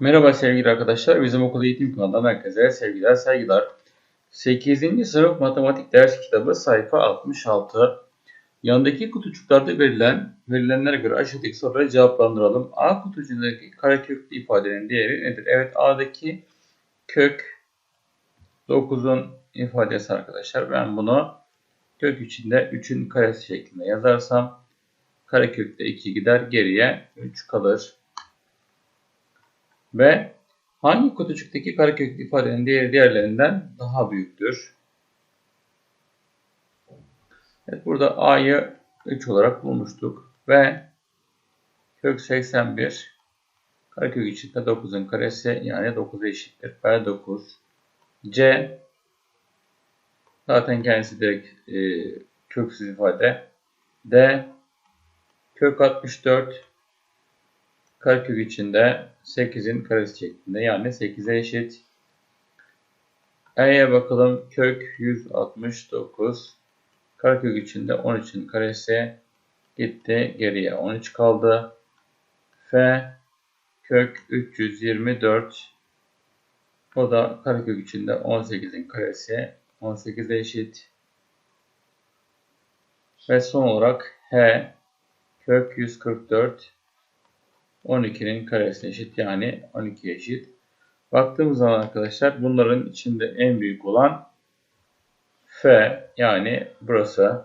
Merhaba sevgili arkadaşlar. Bizim okul eğitim kanalından herkese sevgiler, saygılar. 8. sınıf matematik ders kitabı sayfa 66. Yandaki kutucuklarda verilen verilenlere göre aşağıdaki soruları cevaplandıralım. A kutucuğundaki kareköklü ifadenin değeri nedir? Evet A'daki kök 9'un ifadesi arkadaşlar. Ben bunu kök içinde 3'ün karesi şeklinde yazarsam karekökte 2 gider geriye 3 kalır. Ve hangi kutucuktaki kareköklü ifadenin değeri diğerlerinden daha büyüktür? Evet, burada a'yı 3 olarak bulmuştuk. Ve kök 81 karekök içinde 9'un karesi yani 9'a eşittir. B 9. C zaten kendisi direkt e, köksüz ifade. D kök 64 karekök içinde 8'in karesi şeklinde yani 8'e eşit. E'ye bakalım kök 169 karekök içinde 13'ün karesi gitti geriye 13 kaldı. F kök 324 o da karekök içinde 18'in karesi 18'e eşit. Ve son olarak H kök 144 12'nin karesine eşit yani 12 eşit. Baktığımız zaman arkadaşlar bunların içinde en büyük olan F yani burası.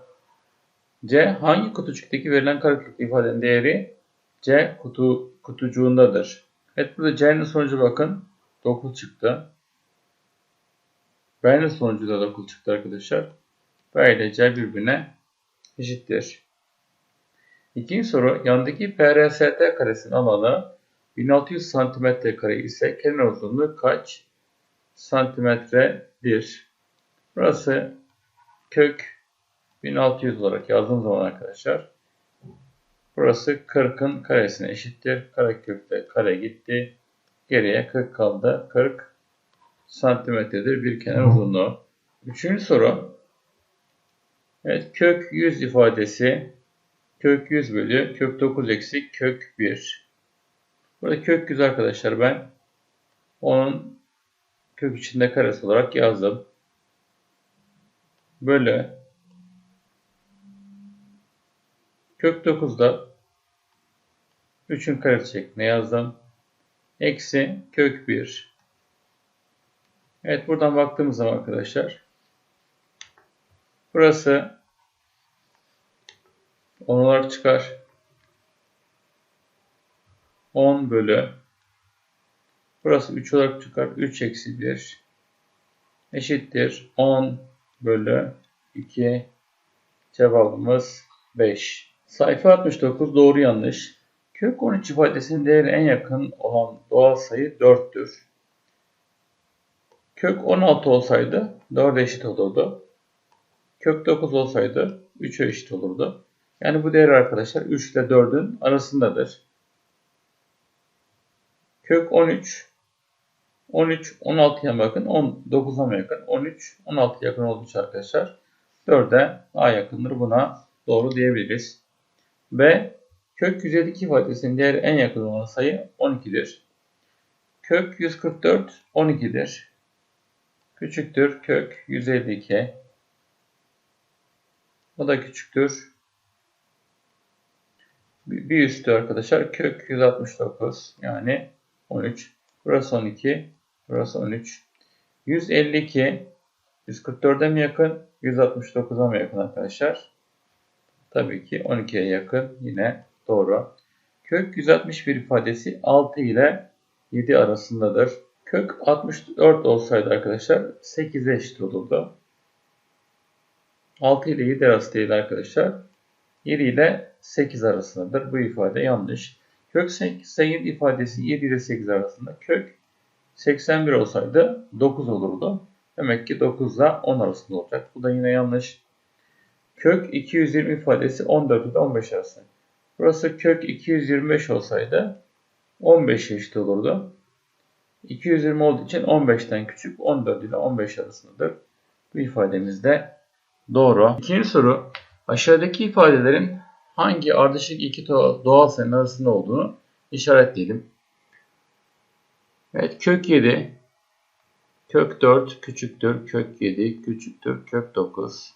C hangi kutucuktaki verilen kareköklü ifadenin değeri C kutu kutucuğundadır. Evet burada C'nin sonucu bakın 9 çıktı. B'nin sonucu da 9 çıktı arkadaşlar. B ile C birbirine eşittir. İkinci soru. Yandaki PRST karesinin alanı 1600 cm kare ise kenar uzunluğu kaç santimetredir? Burası kök 1600 olarak yazdığım zaman arkadaşlar burası 40'ın karesine eşittir. Karekökte kare gitti. Geriye 40 kaldı. 40 santimetredir bir kenar uzunluğu. Üçüncü soru. Evet, kök 100 ifadesi kök 100 bölü kök 9 eksik kök 1. Burada kök 100 arkadaşlar ben onun kök içinde karesi olarak yazdım. Bölü kök 9'da 3'ün karesi şeklinde yazdım. Eksi kök 1. Evet buradan baktığımız zaman arkadaşlar burası 10 olarak çıkar. 10 bölü burası 3 olarak çıkar. 3 eksi 1 eşittir. 10 bölü 2 cevabımız 5. Sayfa 69 doğru yanlış. Kök 13 ifadesinin değeri en yakın olan doğal sayı 4'tür. Kök 16 olsaydı 4'e eşit olurdu. Kök 9 olsaydı 3'e eşit olurdu. Yani bu değer arkadaşlar 3 ile 4'ün arasındadır. Kök 13 13 16'ya bakın 19'a mı yakın? 13 16 yakın olduğu için arkadaşlar 4'e daha yakındır. Buna doğru diyebiliriz. B kök 152 ifadesinin değeri en yakın olan sayı 12'dir. Kök 144 12'dir. Küçüktür kök 152. O da küçüktür bir üstü arkadaşlar kök 169 yani 13. Burası 12. Burası 13. 152 144'e mi yakın? 169'a mı yakın arkadaşlar? Tabii ki 12'ye yakın. Yine doğru. Kök 161 ifadesi 6 ile 7 arasındadır. Kök 64 olsaydı arkadaşlar 8'e eşit olurdu. 6 ile 7 arası değil arkadaşlar. 7 ile 8 arasındadır. Bu ifade yanlış. Kök 87 ifadesi 7 ile 8 arasında. Kök 81 olsaydı 9 olurdu. Demek ki 9 ile 10 arasında olacak. Bu da yine yanlış. Kök 220 ifadesi 14 ile 15 arasında. Burası kök 225 olsaydı 15 eşit olurdu. 220 olduğu için 15'ten küçük 14 ile 15 arasındadır. Bu ifademiz de doğru. İkinci soru. Aşağıdaki ifadelerin hangi ardışık iki doğal sayının arasında olduğunu işaretleyelim. Evet kök 7 kök 4 küçüktür kök 7 küçüktür kök 9.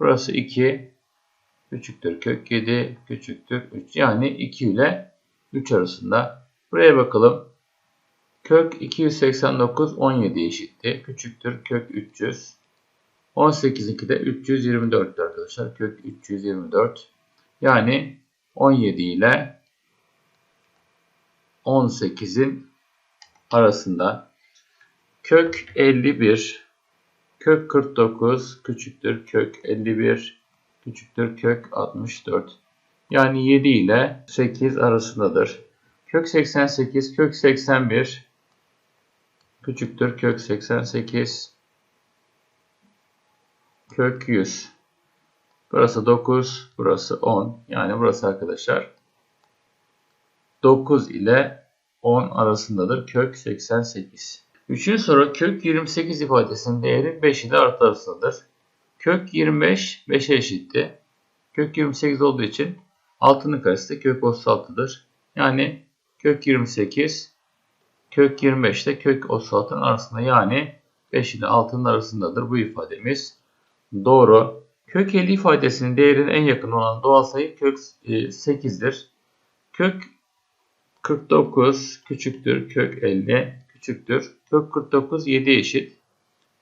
Burası 2 küçüktür kök 7 küçüktür 3. Yani 2 ile 3 arasında. Buraya bakalım. Kök 289 17 eşitti. Küçüktür kök 300. 18'inki de 324 arkadaşlar. Kök 324. Yani 17 ile 18'in arasında. Kök 51 kök 49 küçüktür kök 51 küçüktür kök 64. Yani 7 ile 8 arasındadır. Kök 88 kök 81 küçüktür kök 88 kök 100. Burası 9, burası 10. Yani burası arkadaşlar 9 ile 10 arasındadır kök 88. Üçüncü soru kök 28 ifadesinin değeri 5 ile artı arasındadır. Kök 25 5'e eşitti. Kök 28 olduğu için altının karesi kök 36'dır. Yani kök 28 kök 25 ile kök 36'nın arasında yani 5 ile 6'nın arasındadır bu ifademiz. Doğru. Kök 50 ifadesinin değerine en yakın olan doğal sayı kök 8'dir. E, kök 49 küçüktür kök 50 küçüktür. Kök 49 7 eşit.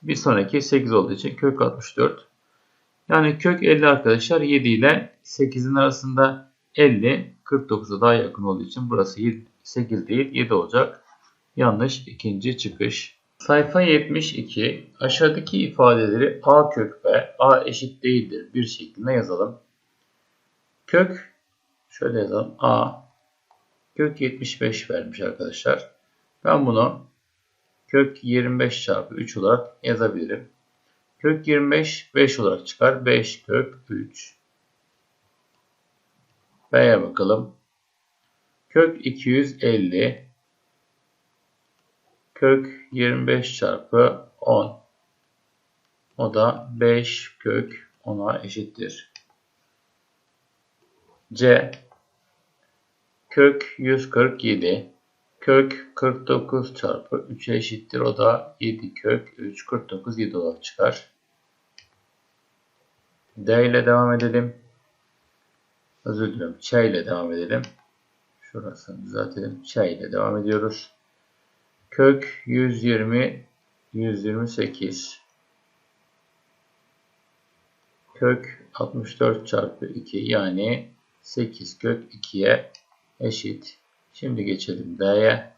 Bir sonraki 8 olduğu için kök 64. Yani kök 50 arkadaşlar 7 ile 8'in arasında 50 49'a daha yakın olduğu için burası 8 değil 7 olacak. Yanlış ikinci çıkış. Sayfa 72. Aşağıdaki ifadeleri a kök b a eşit değildir bir şeklinde yazalım. Kök şöyle yazalım a kök 75 vermiş arkadaşlar. Ben bunu kök 25 çarpı 3 olarak yazabilirim. Kök 25 5 olarak çıkar. 5 kök 3. B'ye bakalım. Kök 250 kök 25 çarpı 10. O da 5 kök 10'a eşittir. C kök 147 kök 49 çarpı 3'e eşittir. O da 7 kök 3 49 7 olarak çıkar. D ile devam edelim. Özür diliyorum. Ç ile devam edelim. Şurasını düzeltelim. Ç ile devam ediyoruz. Kök 120 128 kök 64 çarpı 2 yani 8 kök 2'ye eşit. Şimdi geçelim D'ye.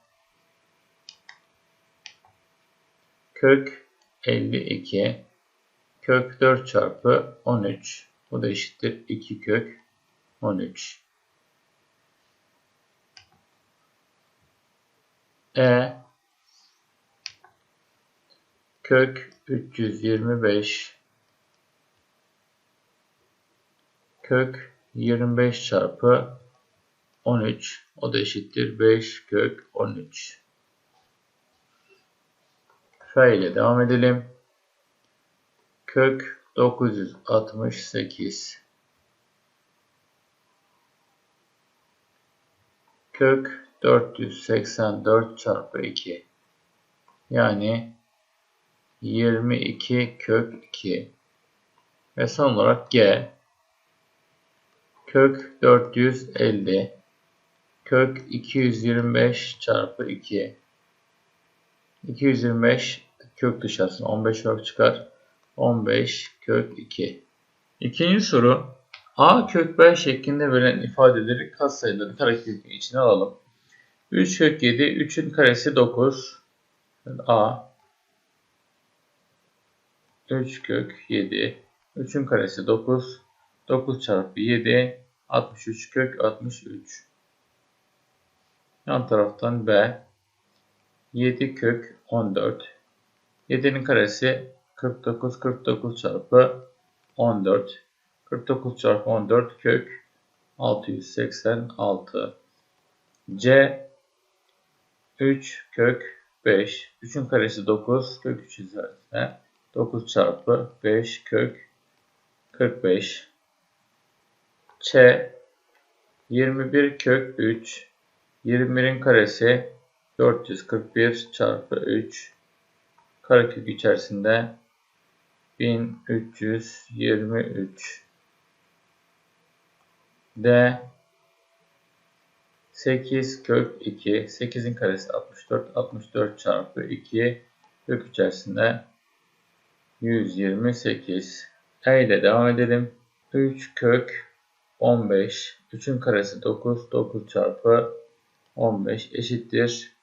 Kök 52 kök 4 çarpı 13 bu da eşittir 2 kök 13. E kök 325 kök 25 çarpı 13 o da eşittir 5 kök 13. F ile devam edelim. Kök 968 kök 484 çarpı 2 yani 22 kök 2 ve son olarak g. Kök 450 kök 225 çarpı 2 225 kök dışarısına 15 olarak çıkar. 15 kök 2 İkinci soru. A kök b şeklinde verilen ifadeleri katsayıları karekökün içine alalım. 3 kök 7 3'ün karesi 9 a 3 kök 7 3'ün karesi 9 9 çarpı 7 63 kök 63 Yan taraftan B. 7 kök 14 7'nin karesi 49 49 çarpı 14 49 çarpı 14 kök 686 C 3 kök 5 3'ün karesi 9 kök 3 üzerine 9 çarpı 5 kök 45 Ç 21 kök 3 21'in karesi 441 çarpı 3 karekök içerisinde 1323 D 8 kök 2 8'in karesi 64 64 çarpı 2 kök içerisinde 128 E ile devam edelim. 3 kök 15 3'ün karesi 9 9 çarpı 15 eşittir.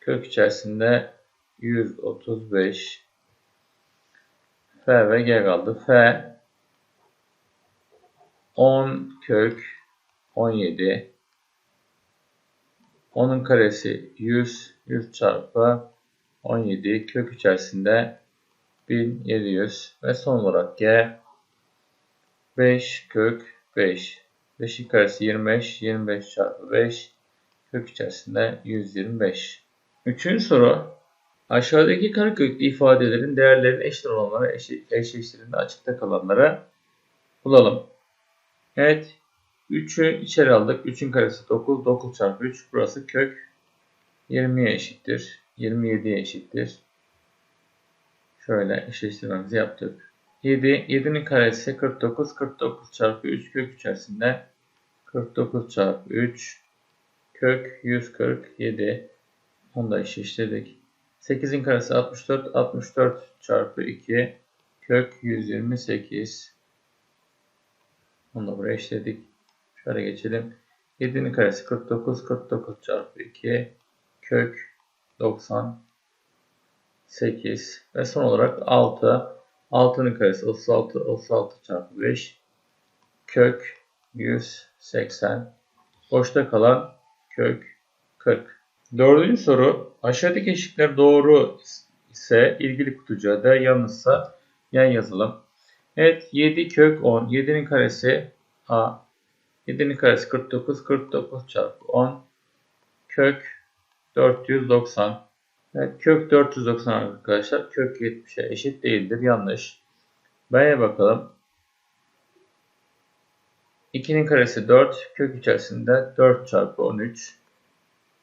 Kök içerisinde 135 F ve G kaldı. F 10 kök 17 10'un karesi 100 100 çarpı 17 kök içerisinde 1700 ve son olarak G 5 kök 5 5'in karesi 25 25 çarpı 5 kök içerisinde 125 Üçüncü soru aşağıdaki kareköklü ifadelerin değerlerinin eşit olanlara eşleştirildiğinde açıkta kalanlara bulalım. Evet. 3'ü içeri aldık. 3'ün karesi 9. 9 çarpı 3. Burası kök 20'ye eşittir. 27'ye eşittir. Şöyle eşleştirmemizi yaptık. 7. 7'nin karesi 49. 49 çarpı 3 kök içerisinde 49 çarpı 3 kök 147. Onu da eşleştirdik. 8'in karesi 64. 64 çarpı 2 kök 128. Onu da buraya eşledik. Şöyle geçelim. 7'nin karesi 49. 49 çarpı 2 kök 98 ve son olarak 6. 6'nın karesi 36. 36 çarpı 5 kök 180. Boşta kalan kök 40. Dördüncü soru. Aşağıdaki eşikler doğru ise ilgili kutucuğa da yanlışsa yan yazalım. Evet 7 kök 10. 7'nin karesi A. 7'nin karesi 49. 49 çarpı 10. Kök 490. Evet kök 490 arkadaşlar. Kök 70'e eşit değildir. Yanlış. B'ye bakalım. 2'nin karesi 4. Kök içerisinde 4 çarpı 13.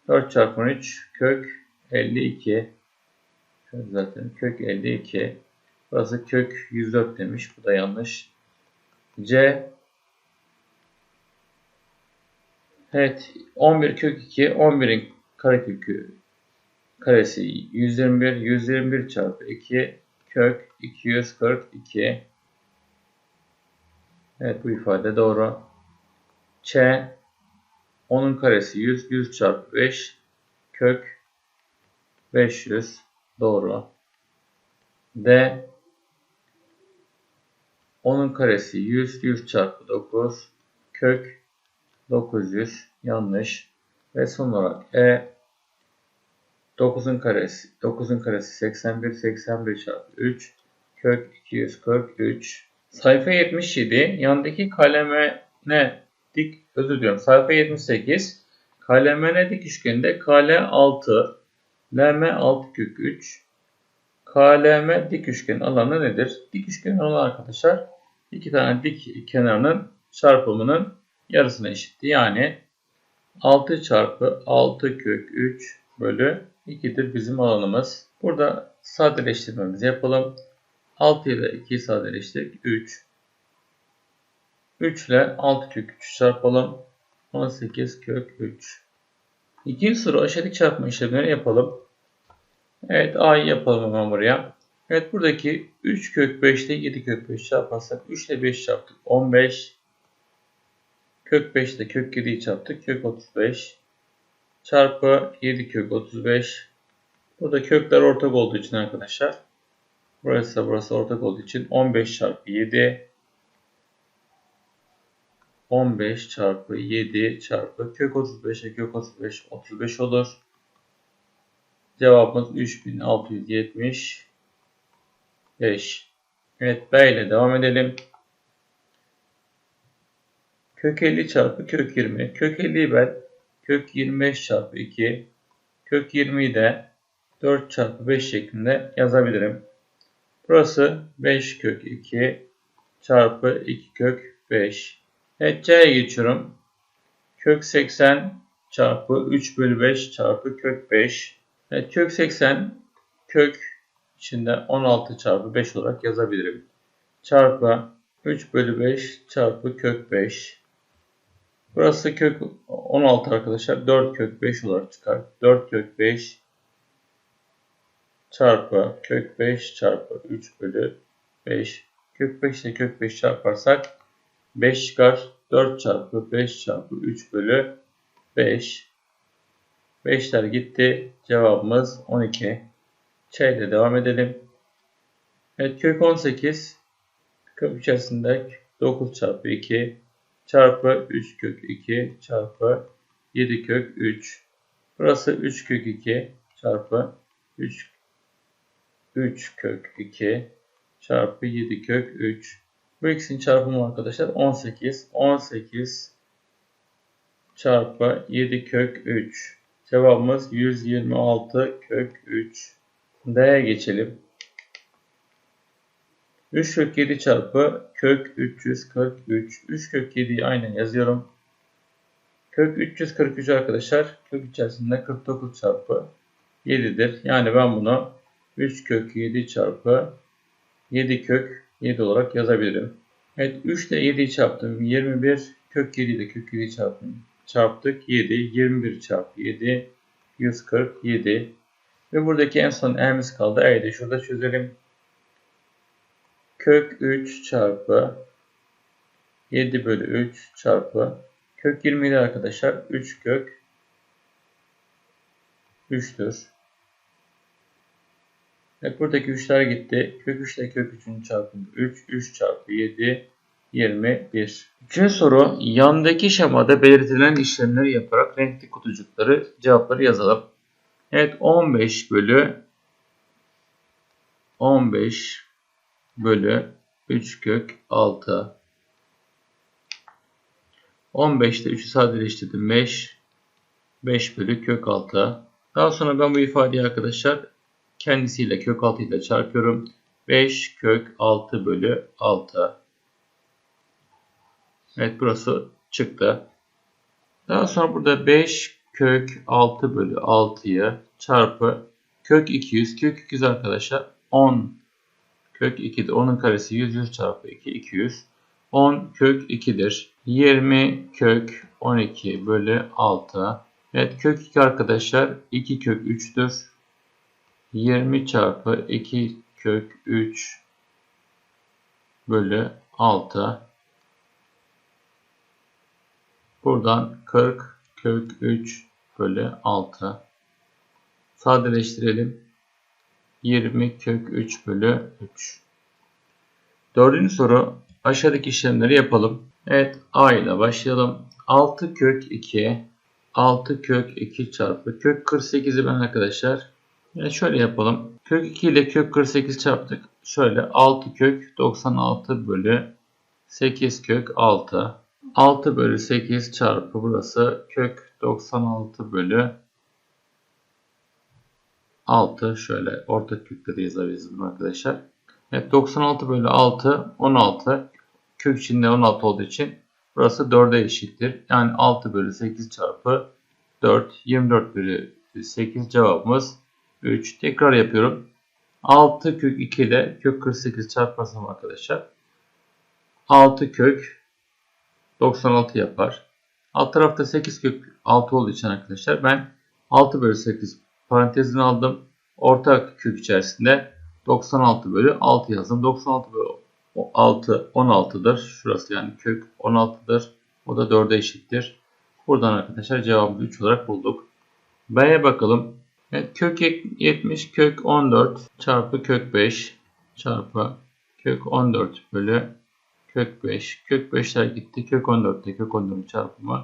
4 çarpı 13 kök 52. Zaten kök 52. Burası kök 104 demiş. Bu da yanlış. C Evet 11 kök 2 11'in karekökü karesi 121 121 çarpı 2 kök 242 Evet bu ifade doğru. Ç 10'un karesi 100 100 çarpı 5 kök 500 doğru. D 10'un karesi 100 100 çarpı 9 kök 900 yanlış. Ve son olarak E 9'un karesi 9'un karesi 81 81 çarpı 3 kök 243 sayfa 77 yandaki kaleme ne dik özür diliyorum sayfa 78 KLMN dik üçgeninde KL 6 LM 6 kök 3 KLM dik üçgen alanı nedir? Dik üçgen alanı arkadaşlar iki tane dik kenarının çarpımının yarısına eşitti. Yani 6 çarpı 6 kök 3 bölü 2'dir bizim alanımız. Burada sadeleştirmemizi yapalım. 6 ile 2'yi sadeleştirdik. 3. 3 ile 6 kök 3 çarpalım. 18 kök 3. İkinci soru aşağıdaki çarpma işlemleri yapalım. Evet A'yı yapalım hemen buraya. Evet buradaki 3 kök 5 ile 7 kök 5 çarparsak 3 ile 5 çarptık 15. Kök 5 ile kök 7'yi çarptık kök 35. Çarpı 7 kök 35. Burada kökler ortak olduğu için arkadaşlar. Burası burası ortak olduğu için 15 çarpı 7 15 çarpı 7 çarpı kök 35'e kök 35 35 olur. Cevabımız 3675. Evet B ile devam edelim. Kök 50 çarpı kök 20. Kök 50'yi ben kök 25 çarpı 2 kök 20'yi de 4 çarpı 5 şeklinde yazabilirim. Burası 5 kök 2 çarpı 2 kök 5. Evet C'ye geçiyorum. Kök 80 çarpı 3 bölü 5 çarpı kök 5. Evet, kök 80 kök içinde 16 çarpı 5 olarak yazabilirim. Çarpı 3 bölü 5 çarpı kök 5. Burası kök 16 arkadaşlar. 4 kök 5 olarak çıkar. 4 kök 5 çarpı kök 5 çarpı 3 bölü 5. Kök 5 ile kök 5 çarparsak 5 çıkar. 4 çarpı 5 çarpı 3 bölü 5. 5'ler gitti. Cevabımız 12. Ç ile devam edelim. Evet kök 18 kök içerisinde 9 çarpı 2 çarpı 3 kök 2 çarpı 7 kök 3. Burası 3 kök 2 çarpı 3 3 kök 2 çarpı 7 kök 3. Bu ikisinin çarpımı arkadaşlar 18. 18 çarpı 7 kök 3. Cevabımız 126 kök 3. D'ye geçelim. 3 kök 7 çarpı kök 343. 3 kök 7'yi aynen yazıyorum. Kök 343 arkadaşlar kök içerisinde 49 çarpı 7'dir. Yani ben bunu 3 kök 7 çarpı 7 kök 7 olarak yazabilirim. Evet 3 ile 7'yi çarptım. 21 kök 7 ile kök 7'yi çarptım. Çarptık 7. 21 çarpı 7 147. Ve buradaki en son e'miz kaldı. E'yi de şurada çözelim. Kök 3 çarpı 7 bölü 3 çarpı kök 27 arkadaşlar 3 kök 3'tür. Evet buradaki 3'ler gitti. Kök 3 ile kök 3'ün çarpımı 3. 3 çarpı 7 21. Üçüncü soru. Yandaki şemada belirtilen işlemleri yaparak renkli kutucukları cevapları yazalım. Evet 15 bölü 15 bölü 3 kök 6. 15'te 3'ü sadeleştirdim 5. 5 bölü kök 6. Daha sonra ben bu ifadeyi arkadaşlar kendisiyle kök 6 ile çarpıyorum. 5 kök 6 bölü 6. Evet burası çıktı. Daha sonra burada 5 kök 6 bölü 6'yı çarpı kök 200. Kök 200 arkadaşlar 10 kök 2'de 10'un karesi 100 100 çarpı 2 200. 10 kök 2'dir. 20 kök 12 bölü 6. Evet kök 2 arkadaşlar 2 kök 3'tür. 20 çarpı 2 kök 3 bölü 6. Buradan 40 kök 3 bölü 6. Sadeleştirelim. 20 kök 3 bölü 3. Dördüncü soru. Aşağıdaki işlemleri yapalım. Evet A ile başlayalım. 6 kök 2 6 kök 2 çarpı kök 48'i ben arkadaşlar yani şöyle yapalım. Kök 2 ile kök 48 çarptık. Şöyle 6 kök 96 bölü 8 kök 6. 6 bölü 8 çarpı burası kök 96 bölü 6. Şöyle orta kökleri yazabiliriz bunu arkadaşlar. Evet 96 bölü 6 16. Kök içinde 16 olduğu için burası 4'e eşittir. Yani 6 bölü 8 çarpı 4 24 bölü 8 cevabımız 3. Tekrar yapıyorum. 6 kök 2 ile kök 48 çarparsam arkadaşlar 6 kök 96 yapar. Alt tarafta 8 kök 6 olduğu için arkadaşlar ben 6 bölü 8 parantezini aldım. Ortak kök içerisinde 96 bölü 6 yazdım. 96 bölü 6 16'dır. Şurası yani kök 16'dır. O da 4'e eşittir. Buradan arkadaşlar cevabımızı 3 olarak bulduk. B'ye bakalım. Evet, kök 70 kök 14 çarpı kök 5 çarpı kök 14 bölü kök 5. Kök 5'ler gitti. Kök 14'te kök 14 çarpımı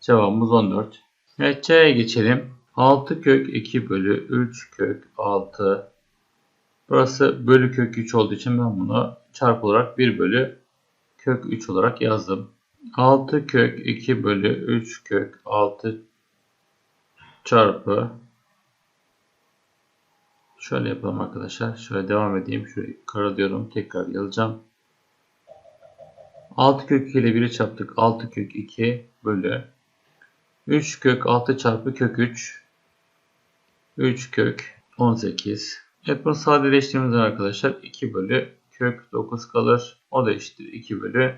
cevabımız 14. Evet C'ye geçelim. 6 kök 2 bölü 3 kök 6. Burası bölü kök 3 olduğu için ben bunu çarpı olarak 1 bölü kök 3 olarak yazdım. 6 kök 2 bölü 3 kök 6 çarpı Şöyle yapalım arkadaşlar. Şöyle devam edeyim. Şöyle kara diyorum. Tekrar yazacağım. 6 kök 2 ile 1'i çarptık. 6 kök 2 bölü 3 kök 6 çarpı kök 3. 3 kök 18. Evet bunu sadeleştirdiğimizde arkadaşlar 2 bölü kök 9 kalır. O da eşittir 2 bölü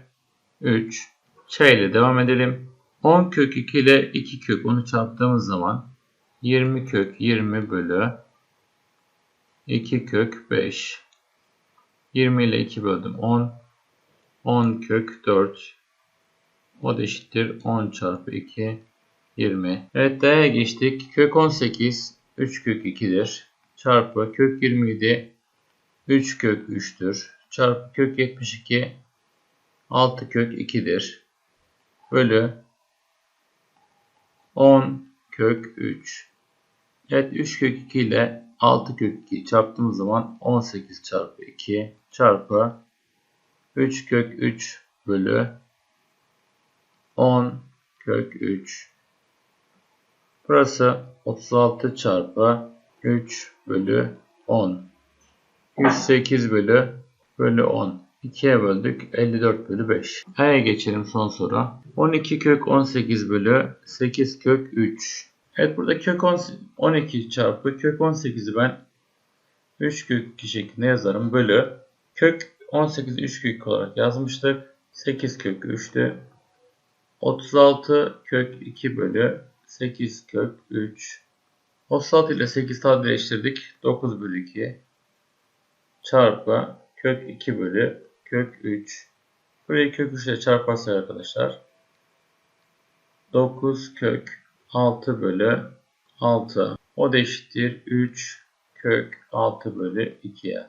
3. Ç ile devam edelim. 10 kök 2 ile 2 kök 10'u çarptığımız zaman 20 kök 20 bölü 2 kök 5. 20 ile 2 böldüm 10. 10 kök 4. O da eşittir 10 çarpı 2 20. Evet D'ye geçtik. Kök 18 3 kök 2'dir. Çarpı kök 27 3 kök 3'tür. Çarpı kök 72 6 kök 2'dir. Bölü 10 kök 3. Evet 3 kök 2 ile 6 kök 2 çarptığımız zaman 18 çarpı 2 çarpı 3 kök 3 bölü 10 kök 3. Burası 36 çarpı 3 bölü 10. 108 bölü bölü 10. 2'ye böldük. 54 bölü 5. A'ya geçelim son soru. 12 kök 18 bölü 8 kök 3. Evet burada kök 10 12 çarpı kök 18'i ben 3 kök 2 şeklinde yazarım. Bölü kök 18'i 3 kök olarak yazmıştık. 8 kök 3'tü. 36 kök 2 bölü 8 kök 3. 36 ile 8 sadeleştirdik. 9 bölü 2 çarpı kök 2 bölü kök 3. Burayı kök 3 ile çarparsak arkadaşlar 9 kök 6 bölü 6. O da eşittir 3 kök 6 bölü 2'ye.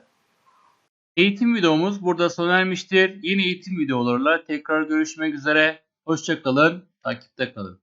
Eğitim videomuz burada sona ermiştir. Yeni eğitim videolarıyla tekrar görüşmek üzere. Hoşçakalın, takipte kalın.